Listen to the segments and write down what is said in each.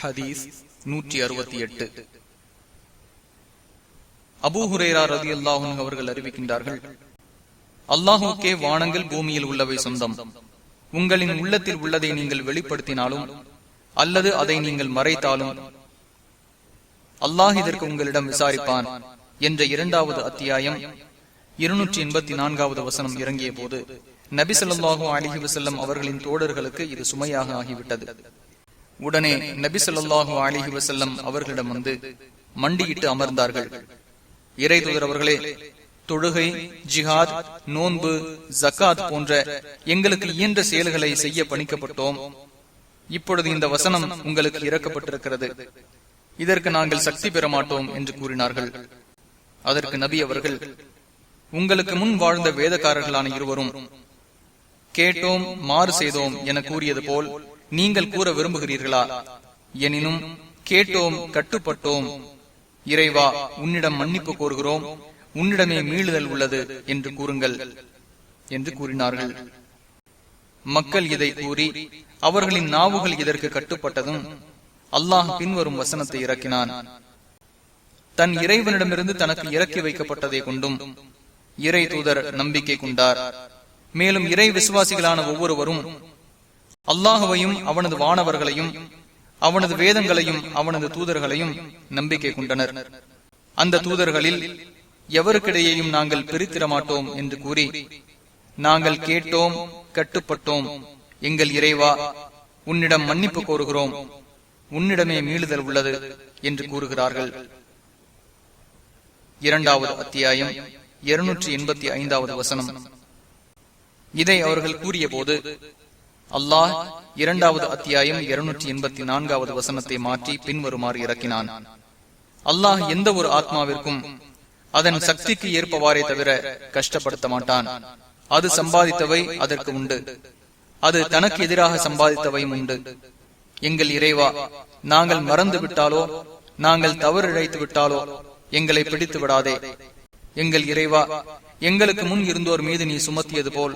ஹதீஸ் நூற்றி அறுபத்தி எட்டு. அபூஹுரேரா ரதி அல்லாஹும் அவர்கள் அறிவிக்கின்றார்கள் அல்லாஹுக்கே வானங்கள் பூமியில் உள்ளவை சொந்தம். உங்களின் உள்ளத்தில் உள்ளதை நீங்கள் வெளிப்படுத்தினாலும் அல்லது அதை நீங்கள் மறைத்தாலும் அல்லாஹ் இதற்கு உங்களிடம் விசாரிப்பான் என்ற இரண்டாவது அத்தியாயம் இருநூற்றி எண்பத்தி நான்காவது வசனம் இறங்கிய போது நபி சொல்லாஹு அலிஹி வசல்லம் அவர்களின் தோழர்களுக்கு இது சுமையாக ஆகிவிட்டது. உடனே நபி சொல்லாஹு அலிஹி வசல்லம் அவர்களிடம் வந்து மண்டியிட்டு அமர்ந்தார்கள். இறை அவர்களே தொழுகை ஜிஹாத் நோன்பு ஜக்காத் போன்ற எங்களுக்கு இயன்ற செயல்களை செய்ய பணிக்கப்பட்டோம். இப்பொழுது இந்த வசனம் உங்களுக்கு இறக்கப்பட்டிருக்கிறது. இதற்கு நாங்கள் சக்தி பெற மாட்டோம் என்று கூறினார்கள். அதற்கு நபி அவர்கள் உங்களுக்கு முன் வாழ்ந்த வேதக்காரர்களான இருவரும் கேட்டோம் மாறு செய்தோம் என கூறியது போல் நீங்கள் கூற விரும்புகிறீர்களா? எனினும் கேட்டோம் கட்டுப்பட்டோம். இறைவா உன்னிடம் மன்னிப்பு கோருகிறோம். உன்னிடமே மீளுதல் உள்ளது என்று கூறுங்கள் என்று கூறினார்கள். மக்கள் இதை கூறி அவர்களின் நாவுகள் இதற்கு கட்டுப்பட்டதும் அல்லாஹ் பின்வரும் வசனத்தை இறக்கினான். தன் இறைவனிடமிருந்து தனக்கு இறக்கி வைக்கப்பட்டதை கொண்டும் இறை தூதர் நம்பிக்கை கொண்டார். மேலும் இறை விசுவாசிகளான ஒவ்வொருவரும் அல்லாஹுவையும் அவனது வானவர்களையும் அவனது வேதங்களையும் அவனது தூதர்களையும் நம்பிக்கை கொண்டனர். அந்த தூதர்களில் எவருக்கிடையேயும் நாங்கள் பிரித்திட மாட்டோம் என்று கூறி நாங்கள் கேட்டோம் கட்டுப்பட்டோம். எங்கள் இறைவா உன்னிடம் மன்னிப்பு கோருகிறோம். உன்னிடமே மீளுதல் உள்ளது என்று கூறுகிறார்கள். இரண்டாவது அத்தியாயம் இருநூற்றி எண்பத்தி ஐந்தாவது வசனம். இதை அவர்கள் கூறிய போது அல்லாஹ் இரண்டாவது அத்தியாயம் இருநூற்றி எண்பத்தி நான்காவது வசனத்தை மாற்றி பின்வருமாறு இறக்கினான். அல்லாஹ் எந்த ஒரு ஆத்மாவிற்கும் அதன் சக்திக்கு ஏற்பவாறே தவிர கஷ்டப்படுத்த மாட்டான். அது சம்பாதித்தவை அதற்கு உண்டு. அது தனக்கு எதிராக சம்பாதித்தவையும் உண்டு. எங்கள் இறைவா நாங்கள் மறந்து விட்டாலோ நாங்கள் தவறு இழைத்து விட்டாலோ எங்களை பிடித்து விடாதே. எங்கள் இறைவா எங்களுக்கு முன் இருந்தோர் மீது நீ சுமத்தியது போல்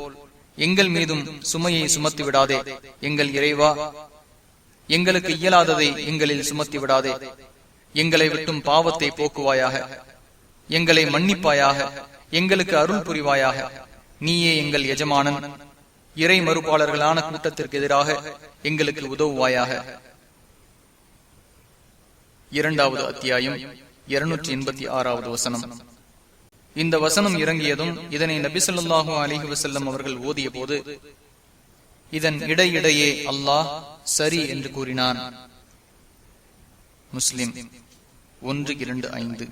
எங்கள் மீதும் சுமையை சுமத்தி விடாதே எங்கள் இறைவா. எங்களுக்கு இயலாததை எங்களில் சுமத்தி விடாதே. எங்களை விட்டும் பாவத்தை போக்குவாயாக. எங்களை மன்னிப்பாயாக. எங்களுக்கு அருள் புரிவாயாக. நீயே எங்கள் எஜமானன். இறை மறுப்பாளர்களான கூட்டத்திற்கு எதிராக எங்களுக்கு உதவுவாயாக. இரண்டாவது அத்தியாயம் இருநூற்றி எண்பத்தி ஆறாவது வசனம். இந்த வசனம் இறங்கியதும் இதனை நபிசல்லாஹு அலிஹி வசல்லம் அவர்கள் ஓதிய போது இதன் இடையிடையே அல்லாஹ் சரி என்று கூறினான். முஸ்லிம் ஒன்று இரண்டு ஐந்து.